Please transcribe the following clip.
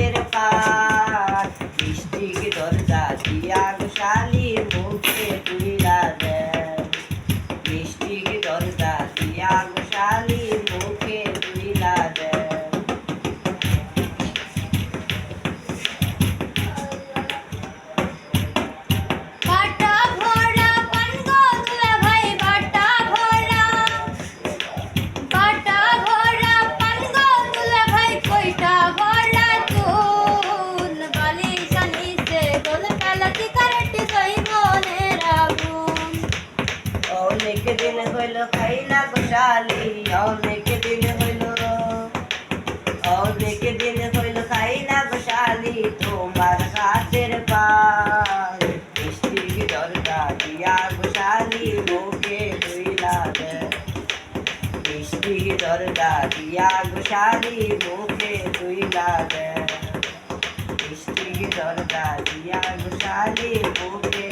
নদীর পার হইল খাইলা গোশালি, অনেক দিন হইল অনেক দিন হইল খাইলা গোশালি, তোমার কাছের পাই মিষ্টি দরজা দিয়া গোশালি মুখে ধুইলা দে। মিষ্টি দরজা দিয়া গোশালি মুখে ধুইলা দে। মিষ্টি দরজা দিয়া গোশালি মুখে